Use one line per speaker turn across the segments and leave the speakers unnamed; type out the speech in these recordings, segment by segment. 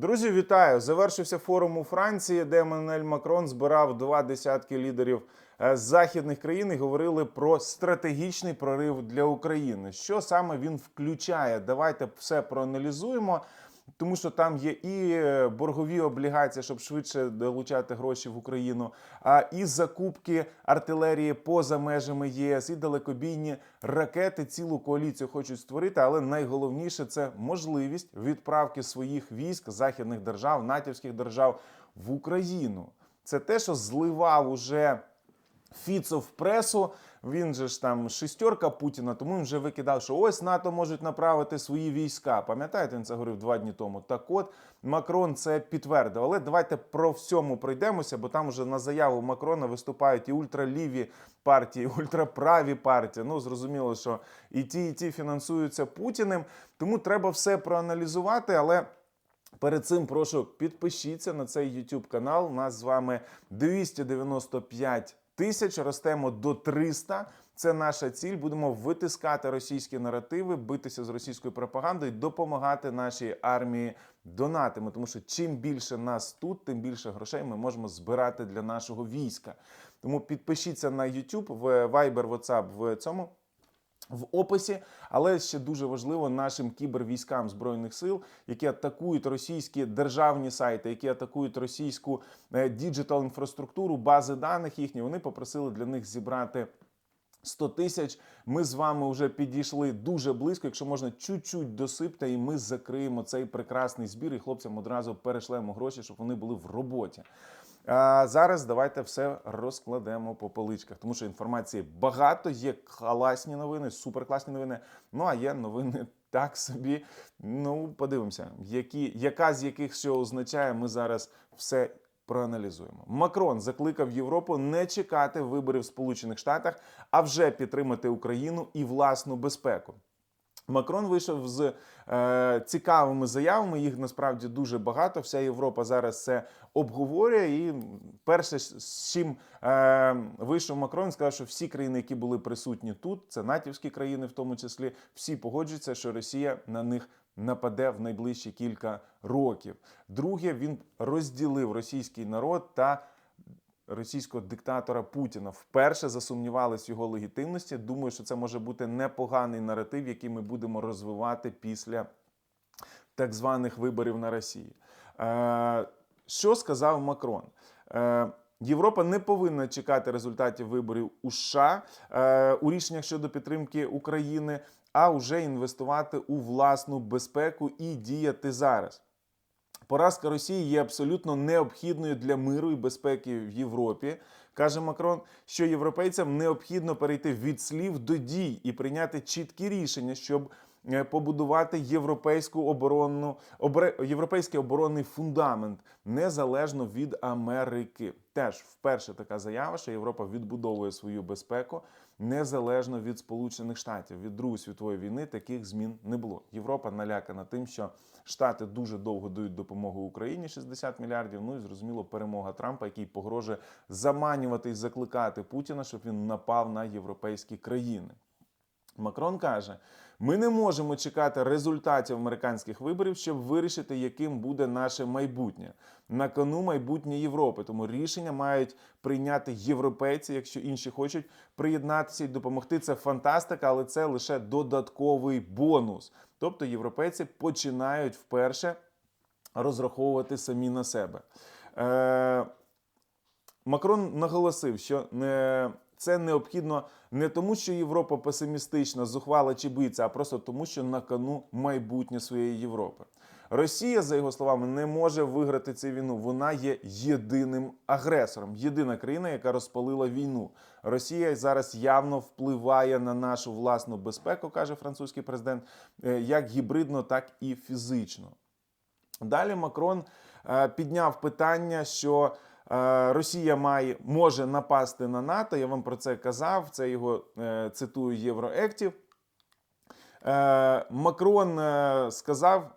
Друзі, вітаю! Завершився форум у Франції, де Еммануель Макрон збирав два десятки лідерів е, з західних країн і говорили про стратегічний прорив для України. Що саме він включає? Давайте все проаналізуємо. Тому що там є і е, боргові облігації, щоб швидше долучати гроші в Україну, а і закупки артилерії поза межами ЄС, і далекобійні ракети. Цілу коаліцію хочуть створити. Але найголовніше це можливість відправки своїх військ західних держав, натівських держав в Україну. Це те, що зливав уже Фіцо в пресу. Він же ж там шістерка Путіна, тому він вже викидав, що ось НАТО можуть направити свої війська. Пам'ятаєте, він це говорив два дні тому. Так от Макрон це підтвердив. Але давайте про всьому пройдемося, бо там вже на заяву Макрона виступають і ультраліві партії, і ультраправі партії. Ну зрозуміло, що і ті, і ті фінансуються Путіним. Тому треба все проаналізувати, але. Перед цим прошу підпишіться на цей YouTube канал. У нас з вами 295 тисяч. Ростемо до 300. Це наша ціль. Будемо витискати російські наративи, битися з російською пропагандою, допомагати нашій армії донатами. Тому що чим більше нас тут, тим більше грошей ми можемо збирати для нашого війська. Тому підпишіться на YouTube, в Viber, WhatsApp в цьому в описі, але ще дуже важливо нашим кібервійськам збройних сил, які атакують російські державні сайти, які атакують російську діджитал інфраструктуру, бази даних їхні. Вони попросили для них зібрати. 100 тисяч. Ми з вами вже підійшли дуже близько. Якщо можна, чуть-чуть досипте, і ми закриємо цей прекрасний збір. І хлопцям одразу перешлемо гроші, щоб вони були в роботі. А зараз давайте все розкладемо по поличках, тому що інформації багато. Є класні новини, суперкласні новини. Ну а є новини так собі. Ну, подивимося, які, яка з яких що означає. Ми зараз все проаналізуємо. Макрон закликав Європу не чекати виборів в Сполучених Штатах, а вже підтримати Україну і власну безпеку. Макрон вийшов з е, цікавими заявами. Їх насправді дуже багато. Вся Європа зараз це обговорює. І перше, з чим е, вийшов Макрон, сказав, що всі країни, які були присутні тут, це натівські країни, в тому числі, всі погоджуються, що Росія на них нападе в найближчі кілька років. Друге, він розділив російський народ та російського диктатора Путіна. Вперше засумнівались в його легітимності. Думаю, що це може бути непоганий наратив, який ми будемо розвивати після так званих виборів на Росії. Е, що сказав Макрон? Е, Європа не повинна чекати результатів виборів у США е, у рішеннях щодо підтримки України, а вже інвестувати у власну безпеку і діяти зараз. Поразка Росії є абсолютно необхідною для миру і безпеки в Європі. Каже Макрон, що європейцям необхідно перейти від слів до дій і прийняти чіткі рішення, щоб побудувати європейську оборонну обре- європейський оборонний фундамент незалежно від Америки. Теж вперше така заява, що Європа відбудовує свою безпеку незалежно від Сполучених Штатів. Від Другої світової війни таких змін не було. Європа налякана тим, що Штати дуже довго дають допомогу Україні 60 мільярдів. Ну і зрозуміло, перемога Трампа, який погрожує заманювати і закликати Путіна, щоб він напав на європейські країни. Макрон каже: ми не можемо чекати результатів американських виборів, щоб вирішити, яким буде наше майбутнє. На кону майбутнє Європи. Тому рішення мають прийняти європейці, якщо інші хочуть приєднатися і допомогти. Це фантастика, але це лише додатковий бонус. Тобто європейці починають вперше розраховувати самі на себе. Е, Макрон наголосив, що не, це необхідно не тому, що Європа песимістична, зухвала чи боїться, а просто тому, що на кону майбутнє своєї Європи. Росія, за його словами, не може виграти цю війну. Вона є єдиним агресором, єдина країна, яка розпалила війну. Росія зараз явно впливає на нашу власну безпеку, каже французький президент, е, як гібридно, так і фізично. Далі Макрон е, підняв питання, що Росія має може напасти на НАТО. Я вам про це казав. Це його е, цитую Євроектів. Е, Макрон е, сказав,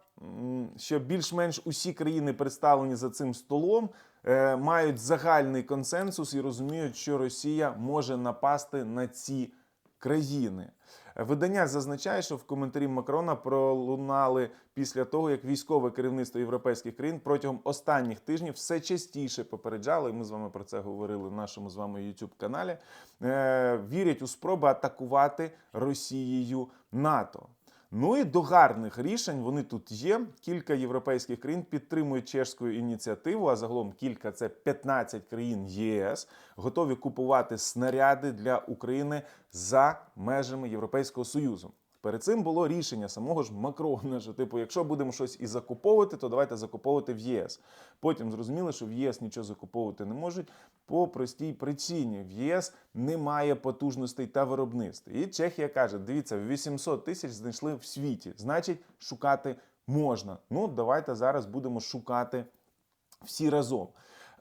що більш-менш усі країни, представлені за цим столом, е, мають загальний консенсус і розуміють, що Росія може напасти на ці країни. Видання зазначає, що в коментарі Макрона пролунали після того, як військове керівництво європейських країн протягом останніх тижнів все частіше попереджали. ми з вами про це говорили в нашому з вами youtube каналі. Е, вірять у спроби атакувати Росією НАТО. Ну і до гарних рішень вони тут є. Кілька європейських країн підтримують чешську ініціативу, а загалом кілька це 15 країн ЄС, готові купувати снаряди для України за межами Європейського Союзу. Перед цим було рішення самого ж Макрона, що типу, якщо будемо щось і закуповувати, то давайте закуповувати в ЄС. Потім зрозуміли, що в ЄС нічого закуповувати не можуть по простій причині: в ЄС немає потужностей та виробництва. І Чехія каже: дивіться, 800 тисяч знайшли в світі, значить, шукати можна. Ну, давайте зараз будемо шукати всі разом.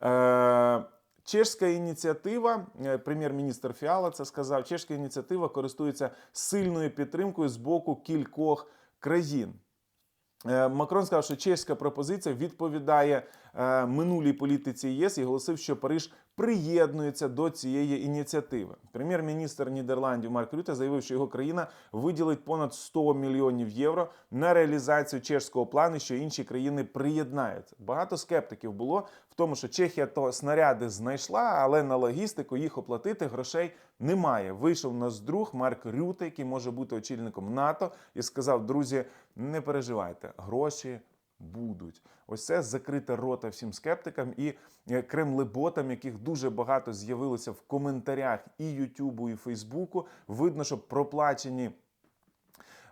Е, Чешська ініціатива, е, прем'єр-міністр Фіала це сказав. Чешська ініціатива користується сильною підтримкою з боку кількох країн. Е, Макрон сказав, що чеська пропозиція відповідає е, минулій політиці ЄС і голосив, що Париж приєднується до цієї ініціативи. Прем'єр-міністр Нідерландів Марк Рюте заявив, що його країна виділить понад 100 мільйонів євро на реалізацію чешського плану, що інші країни приєднаються. Багато скептиків було в тому, що Чехія то снаряди знайшла, але на логістику їх оплатити грошей немає. Вийшов нас друг Марк Рюте, який може бути очільником НАТО, і сказав: друзі, не переживайте, гроші будуть. Ось це закрите рота всім скептикам і е, кремлеботам, яких дуже багато з'явилося в коментарях і Ютубу, і Фейсбуку. Видно, що проплачені.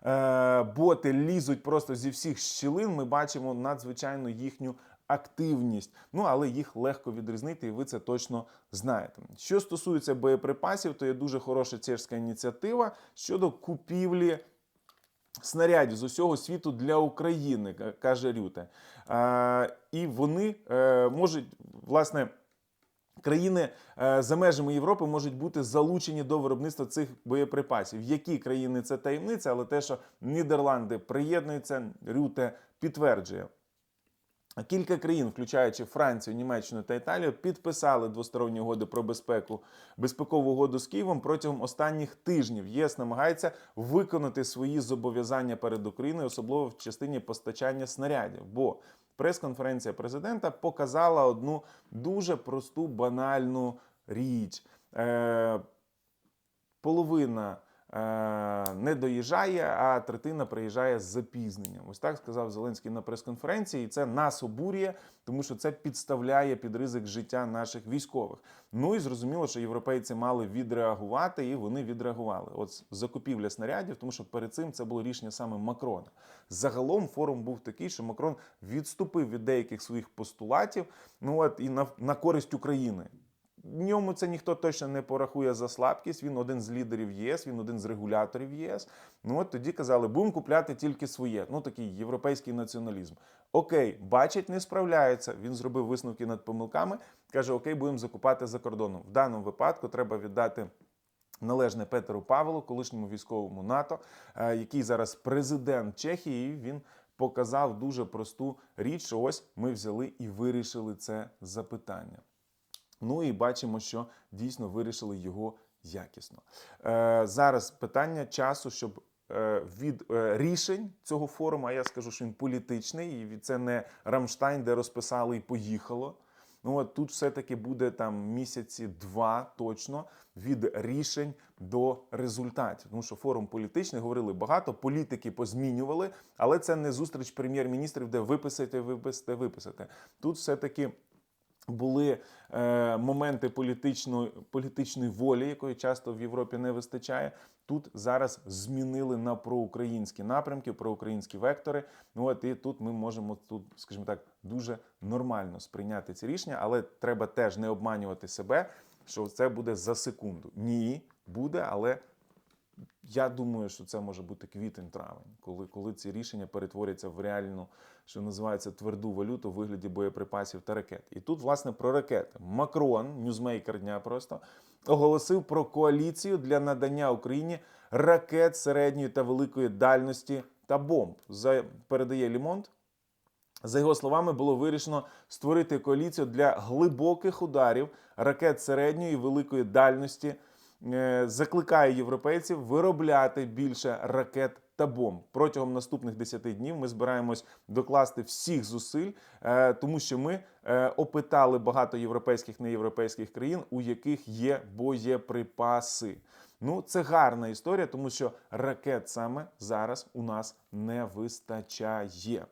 е, Боти лізуть просто зі всіх щілин. Ми бачимо надзвичайно їхню активність. Ну але їх легко відрізнити, і ви це точно знаєте. Що стосується боєприпасів, то є дуже хороша чешська ініціатива щодо купівлі снарядів з усього світу для України, каже Рюте. І вони е, можуть, власне. Країни е, за межами Європи можуть бути залучені до виробництва цих боєприпасів. Які країни це таємниця, але те, що Нідерланди приєднуються, Рюте підтверджує. Кілька країн, включаючи Францію, Німеччину та Італію, підписали двосторонні угоди про безпеку, безпекову угоду з Києвом протягом останніх тижнів. ЄС намагається виконати свої зобов'язання перед Україною, особливо в частині постачання снарядів. Бо прес-конференція президента показала одну дуже просту банальну річ. Е, половина не доїжджає, а третина приїжджає з запізненням. Ось так сказав Зеленський на прес-конференції, і це нас обурює, тому що це підставляє під ризик життя наших військових. Ну і зрозуміло, що європейці мали відреагувати, і вони відреагували. От закупівля снарядів, тому що перед цим це було рішення саме Макрона. Загалом форум був такий, що Макрон відступив від деяких своїх постулатів. Ну от і на, на користь України. Ньому це ніхто точно не порахує за слабкість. Він один з лідерів ЄС, він один з регуляторів ЄС. Ну от тоді казали, будемо купляти тільки своє. Ну такий європейський націоналізм. Окей, бачить, не справляється. Він зробив висновки над помилками. каже: Окей, будемо закупати за кордоном. В даному випадку треба віддати. Належне Петеру Павелу, колишньому військовому НАТО, е, який зараз президент Чехії. Він показав дуже просту річ, що ось ми взяли і вирішили це запитання. Ну і бачимо, що дійсно вирішили його якісно. Е, зараз питання часу, щоб е, від е, рішень цього форуму, а я скажу, що він політичний, і це не Рамштайн, де розписали і поїхало. Ну от тут все-таки буде там місяці два точно від рішень до результатів. Тому що форум політичний говорили багато, політики позмінювали, але це не зустріч прем'єр-міністрів, де виписати, виписати, виписати. Тут все-таки були е, моменти політичної, політичної волі, якої часто в Європі не вистачає. Тут зараз змінили на проукраїнські напрямки, проукраїнські вектори. Ну от і тут ми можемо тут, скажімо так, дуже нормально сприйняти ці рішення, але треба теж не обманювати себе, що це буде за секунду. Ні, буде, але я думаю, що це може бути квітень-травень, коли, коли ці рішення перетворяться в реальну, що називається тверду валюту у вигляді боєприпасів та ракет. І тут, власне, про ракети. Макрон, ньюзмейкер дня просто оголосив про коаліцію для надання Україні ракет середньої та великої дальності та бомб. За передає Лімонт. За його словами, було вирішено створити коаліцію для глибоких ударів ракет середньої і великої дальності закликає європейців виробляти більше ракет та бомб. Протягом наступних 10 днів ми збираємось докласти всіх зусиль, е, тому що ми е, опитали багато європейських неєвропейських країн, у яких є боєприпаси. Ну, це гарна історія, тому що ракет саме зараз у нас не вистачає.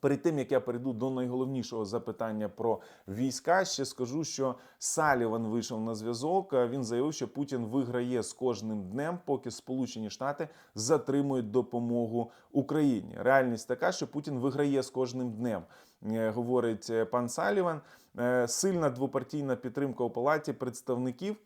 Перед тим як я перейду до найголовнішого запитання про війська, ще скажу, що Саліван вийшов на зв'язок. Він заявив, що Путін виграє з кожним днем, поки Сполучені Штати затримують допомогу Україні. Реальність така, що Путін виграє з кожним днем, е, говорить е, пан Саліван. Е, Сильна двопартійна підтримка у палаті представників.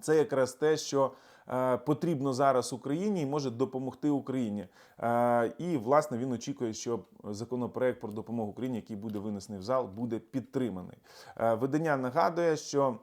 Це якраз те, що е, потрібно зараз Україні і може допомогти Україні. Е, і власне він очікує, що законопроект про допомогу Україні, який буде винесений в зал, буде підтриманий. Е, видання нагадує, що.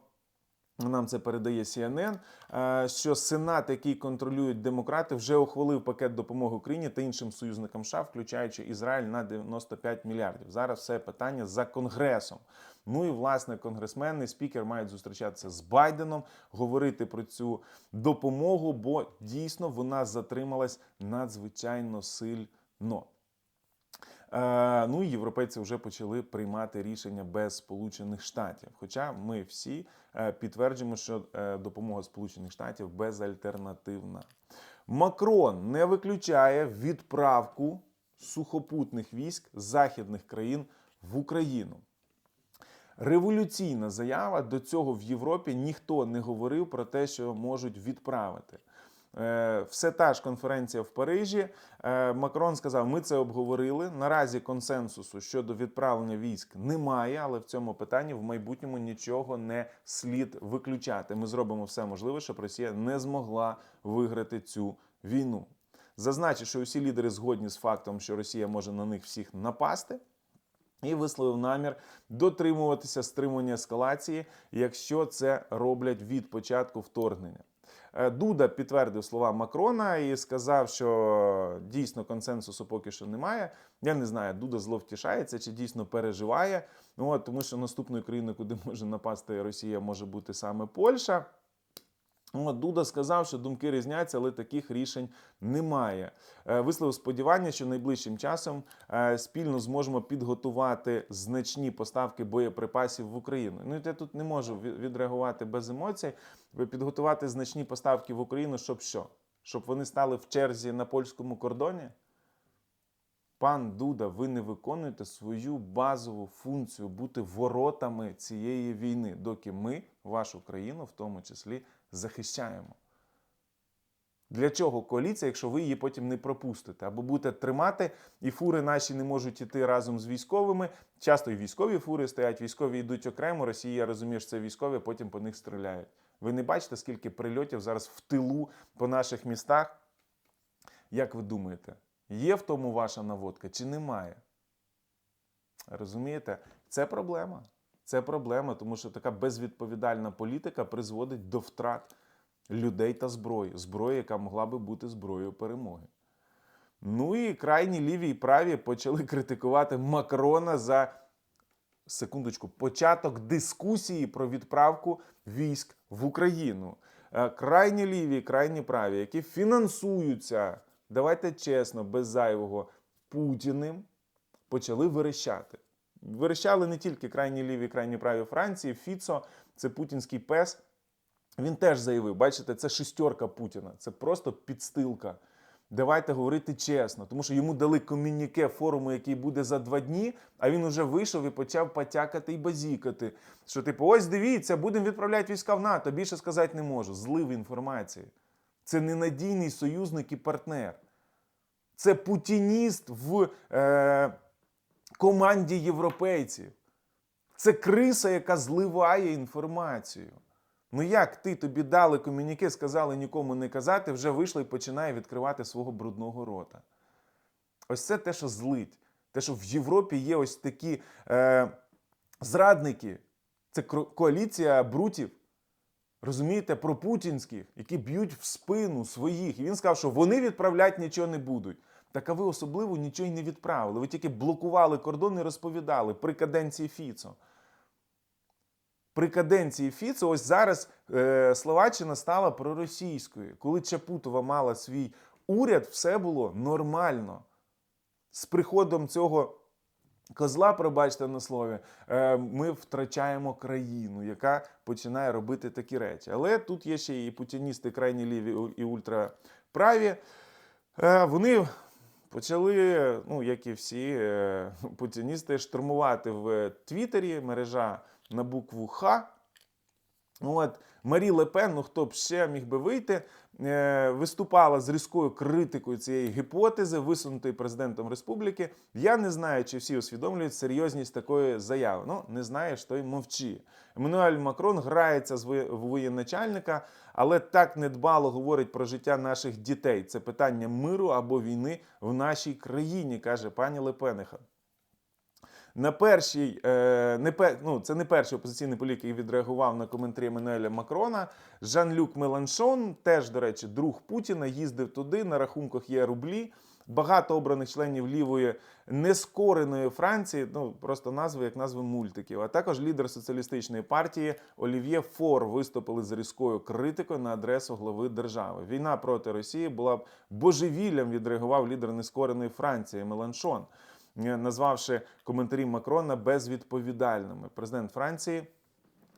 Нам це передає CNN, е, що Сенат, який контролюють демократи, вже ухвалив пакет допомоги Україні та іншим союзникам США, включаючи Ізраїль на 95 мільярдів. Зараз все питання за конгресом. Ну і власне конгресмени, спікер мають зустрічатися з Байденом, говорити про цю допомогу, бо дійсно вона затрималась надзвичайно сильно. Е, Ну і європейці вже почали приймати рішення без Сполучених Штатів. Хоча ми всі е, підтверджуємо, що е, допомога Сполучених Штатів безальтернативна. Макрон не виключає відправку сухопутних військ західних країн в Україну. Революційна заява до цього в Європі ніхто не говорив про те, що можуть відправити. Е, Все та ж конференція в Парижі. Е, Макрон сказав: ми це обговорили. Наразі консенсусу щодо відправлення військ немає, але в цьому питанні в майбутньому нічого не слід виключати. Ми зробимо все можливе, щоб Росія не змогла виграти цю війну. Зазначив, що усі лідери згодні з фактом, що Росія може на них всіх напасти. І висловив намір дотримуватися стримування ескалації, якщо це роблять від початку вторгнення. Е, Дуда підтвердив слова Макрона і сказав, що дійсно консенсусу поки що немає. Я не знаю, Дуда зловтішається чи дійсно переживає. Ну, от, тому що наступною країною, куди може напасти Росія, може бути саме Польща. От, Дуда сказав, що думки різняться, але таких рішень немає. Е, Висловив сподівання, що найближчим часом е, спільно зможемо підготувати значні поставки боєприпасів в Україну. Ну я тут не можу відреагувати без емоцій. Ви Підготувати значні поставки в Україну, щоб що? Щоб вони стали в черзі на польському кордоні? Пан Дуда, ви не виконуєте свою базову функцію бути воротами цієї війни, доки ми вашу країну, в тому числі, захищаємо. Для чого коаліція, якщо ви її потім не пропустите? Або будете тримати, і фури наші не можуть іти разом з військовими. Часто і військові фури стоять, військові йдуть окремо. Росія розуміє, що це військові, потім по них стріляють. Ви не бачите, скільки прильотів зараз в тилу по наших містах? Як ви думаєте, є в тому ваша наводка чи немає? Розумієте? Це проблема. Це проблема, тому що така безвідповідальна політика призводить до втрат людей та зброї. Зброї, яка могла би бути зброєю перемоги. Ну і крайні ліві і праві почали критикувати Макрона за секундочку, початок дискусії про відправку військ в Україну. Е, Крайні ліві, крайні праві, які фінансуються, давайте чесно, без зайвого Путіним, почали верещати. Верещали не тільки крайні ліві, крайні праві Франції, Фіцо, це путінський пес. Він теж заявив: бачите, це шестерка Путіна, це просто підстилка. Давайте говорити чесно, тому що йому дали комюніке форуму, який буде за два дні, а він уже вийшов і почав потякати і базікати. Що, типу, ось дивіться, будемо відправляти війська в НАТО. Більше сказати не можу. Злив інформації. Це ненадійний союзник і партнер. Це путініст в е, команді європейців. Це криса, яка зливає інформацію. Ну як ти тобі дали комюніке, сказали нікому не казати, вже вийшла і починає відкривати свого брудного рота. Ось це те, що злить. Те, що в Європі є ось такі е, зрадники. Це коаліція брутів. Розумієте, пропутінських, які б'ють в спину своїх. І він сказав, що вони відправляти нічого не будуть. Так а ви особливо нічого й не відправили. Ви тільки блокували кордон і розповідали при каденції Фіцо. при каденції Фіцо, ось зараз е, Словаччина стала проросійською. Коли Чапутова мала свій уряд, все було нормально. З приходом цього козла, пробачте на слові, е, ми втрачаємо країну, яка починає робити такі речі. Але тут є ще і путіністи, крайні ліві і ультраправі. Е, Вони почали, ну як і всі е, путіністи, штурмувати в Твіттері мережа на букву Х. Ну, От Марі Лепен, ну хто б ще міг би вийти, виступала з різкою критикою цієї гіпотези, висунутої президентом республіки. Я не знаю, чи всі усвідомлюють серйозність такої заяви. Ну, не знаєш, то й мовчи. Еммануель Макрон грається з воєначальника, але так недбало говорить про життя наших дітей. Це питання миру або війни в нашій країні, каже пані Лепениха. На першій, е, не пе, ну, це не перший опозиційний політик, який відреагував на коментарі Еммануеля Макрона. Жан-Люк Меланшон, теж, до речі, друг Путіна, їздив туди. На рахунках є рублі. Багато обраних членів лівої нескореної Франції, ну просто назви як назви мультиків. А також лідер соціалістичної партії Олів'є Фор виступили з різкою критикою на адресу глави держави. Війна проти Росії була б божевіллям. Відреагував лідер нескореної Франції Меланшон назвавши коментарі Макрона безвідповідальними. Президент Франції.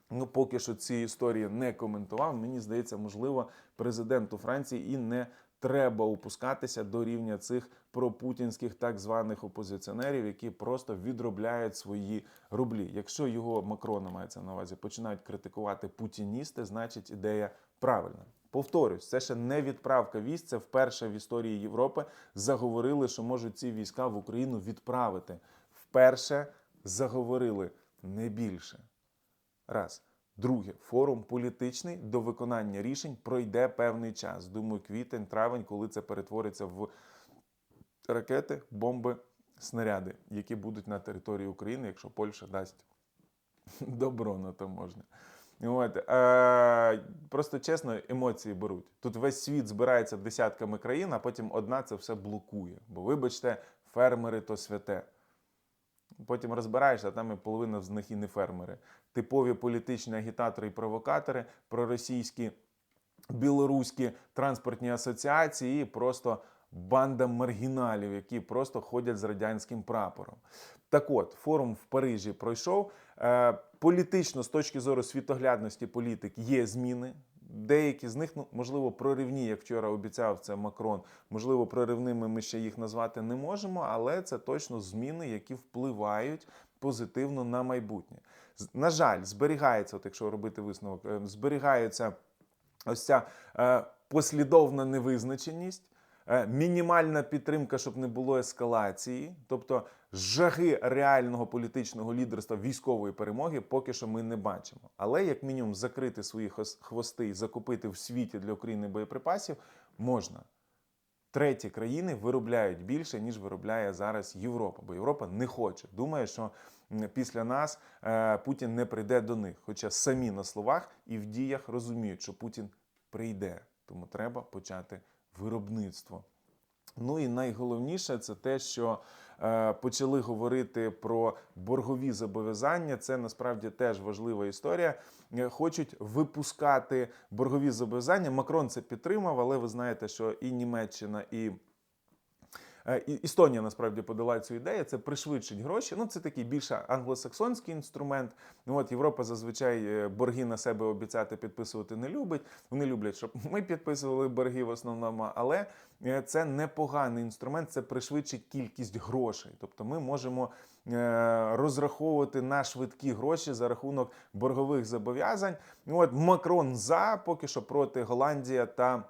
Ну, поки що ці історії не коментував. Мені здається, можливо, президенту Франції і не треба опускатися до рівня цих пропутінських так званих опозиціонерів, які просто відробляють свої рублі. Якщо його Макрона мається на увазі, починають критикувати путіністи, значить ідея правильна. Повторюсь, це ще не відправка військ. Це вперше в історії Європи заговорили, що можуть ці війська в Україну відправити. Вперше заговорили не більше. Раз. Друге, форум політичний до виконання рішень пройде певний час. Думаю, квітень, травень, коли це перетвориться в ракети, бомби, снаряди, які будуть на території України, якщо Польща дасть добро на таможню. От, е, просто чесно, емоції беруть. Тут весь світ збирається десятками країн, а потім одна це все блокує. Бо, вибачте, фермери то святе. Потім розбираєшся, а там і половина з них і не фермери. Типові політичні агітатори і провокатори, проросійські, білоруські транспортні асоціації, і просто банда маргіналів, які просто ходять з радянським прапором. Так от, форум в Парижі пройшов. Е, Політично, з точки зору світоглядності політик, є зміни. Деякі з них, ну можливо, проривні, як вчора обіцяв це Макрон. Можливо, проривними ми ще їх назвати не можемо, але це точно зміни, які впливають позитивно на майбутнє. На жаль, зберігається, от якщо робити висновок, е, зберігається ось ця е, послідовна невизначеність. Е, Мінімальна підтримка, щоб не було ескалації, тобто жаги реального політичного лідерства військової перемоги, поки що ми не бачимо. Але як мінімум закрити свої хвости і закупити в світі для України боєприпасів можна. Треті країни виробляють більше, ніж виробляє зараз Європа, бо Європа не хоче. Думає, що після нас е, Путін не прийде до них. Хоча самі на словах і в діях розуміють, що Путін прийде. Тому треба почати виробництво. Ну і найголовніше це те, що е, почали говорити про боргові зобов'язання. Це насправді теж важлива історія. Е, Хочуть випускати боргові зобов'язання. Макрон це підтримав, але ви знаєте, що і Німеччина, і Е, І Естонія насправді подала цю ідею. Це пришвидшить гроші. Ну це такий більше англосаксонський інструмент. Ну от Європа зазвичай е, борги на себе обіцяти підписувати не любить. Вони люблять, щоб ми підписували борги в основному, але е, це непоганий інструмент. Це пришвидшить кількість грошей. Тобто ми можемо розраховувати на швидкі гроші за рахунок боргових зобов'язань. Ну от Макрон за поки що проти Голландія та.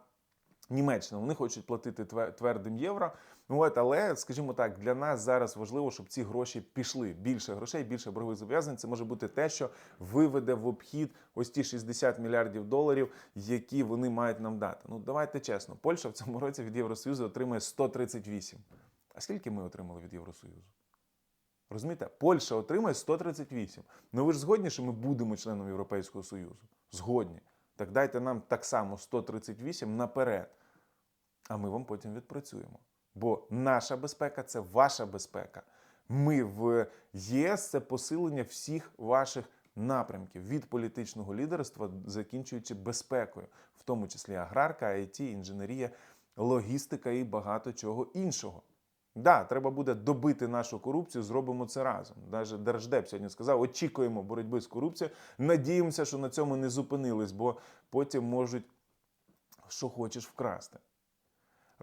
Німеччина вони хочуть платити твердим євро. Ну от, але скажімо так, для нас зараз важливо, щоб ці гроші пішли. Більше грошей, більше боргових зобов'язань. Це може бути те, що виведе в обхід ось ті 60 мільярдів доларів, які вони мають нам дати. Ну давайте чесно, Польща в цьому році від Євросоюзу отримує 138. А скільки ми отримали від Євросоюзу? Розумієте, Польща отримує 138. Ну ви ж згодні, що ми будемо членом Європейського Союзу? Згодні. Так дайте нам так само 138 наперед. А ми вам потім відпрацюємо. Бо наша безпека це ваша безпека. Ми в ЄС це посилення всіх ваших напрямків від політичного лідерства, закінчуючи безпекою, в тому числі аграрка, IT, інженерія, логістика і багато чого іншого. Да, треба буде добити нашу корупцію, зробимо це разом. Навіть Держдеп сьогодні сказав: очікуємо боротьби з корупцією. Надіємося, що на цьому не зупинились, бо потім можуть що хочеш вкрасти.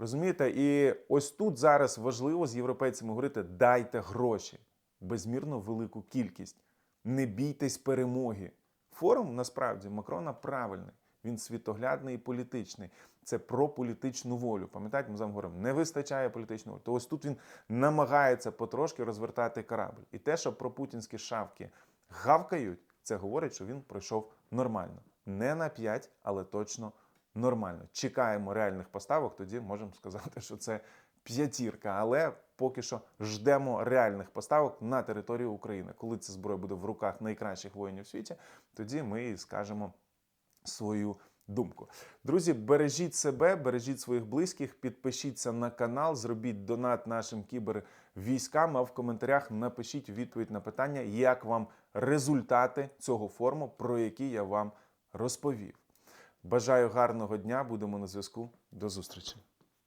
Розумієте? І ось тут зараз важливо з європейцями говорити: дайте гроші, безмірно велику кількість. Не бійтесь перемоги. Форум насправді Макрона правильний. Він світоглядний і політичний. Це про політичну волю. Пам'ятаєте, ми з вами говоримо, не вистачає політичної волі. То ось тут він намагається потрошки розвертати корабль. І те, що про путінські шавки гавкають, це говорить, що він пройшов нормально. Не на 5, але точно нормально. Чекаємо реальних поставок, тоді можемо сказати, що це п'ятірка. Але поки що ждемо реальних поставок на територію України. Коли ця зброя буде в руках найкращих воїнів в світі, тоді ми скажемо свою думку. Друзі, бережіть себе, бережіть своїх близьких, підпишіться на канал, зробіть донат нашим кібервійськам, а в коментарях напишіть відповідь на питання, як вам результати цього форуму, про які я вам розповів. Бажаю гарного дня, будемо на зв'язку. До зустрічі.